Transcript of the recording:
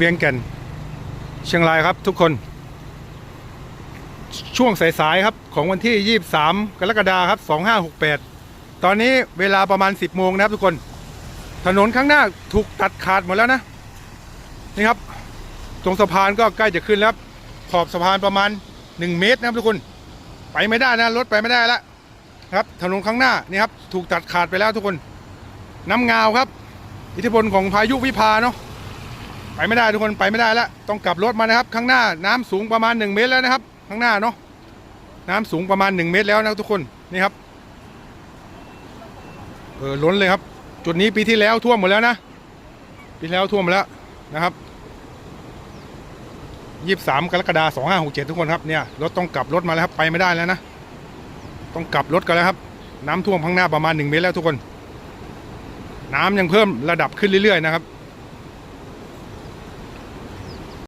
เวียงแก่น เชียงรายครับทุกคน ช่วงสายๆครับของวันที่ 23 กรกฎาคมครับ 2568 ตอนนี้เวลาประมาณ 10 โมงนะครับทุกคน ถนนข้างหน้าถูกตัดขาดหมดแล้วนะ นี่ครับ ตรงสะพานก็ใกล้จะขึ้นแล้วขอบสะพานประมาณ 1 เมตรนะครับทุกคน ไปไม่ได้นะรถไปไม่ได้แล้วครับถนนข้างหน้านี่ครับถูกตัดขาดไปแล้วทุกคน น้ำงาวครับ อิทธิพลของพายุวิภาเนาะ ไปไม่ได้ทุกคนไปไม่ได้แล้วต้องกลับรถมานะครับ ข้างหน้าน้ำสูงประมาณ 1 เมตรแล้วนะครับ ข้างหน้าเนาะน้ำสูงประมาณ 1 เมตรแล้วนะทุกคนนี่ครับเออล้นเลยครับ จุดนี้ปีที่แล้วท่วมหมดแล้วนะปีที่แล้วท่วมหมดแล้วนะครับยี่สามกรกฎาสองห้าหกเจ็ดทุกคนครับเนี่ยรถต้องกลับรถมาแล้วครับไปไม่ได้แล้วนะต้องกลับรถกันแล้วครับ น้ำท่วมข้างหน้าประมาณ1เมตรแล้วทุกคน น้ำยังเพิ่มระดับขึ้นเรื่อยๆนะครับ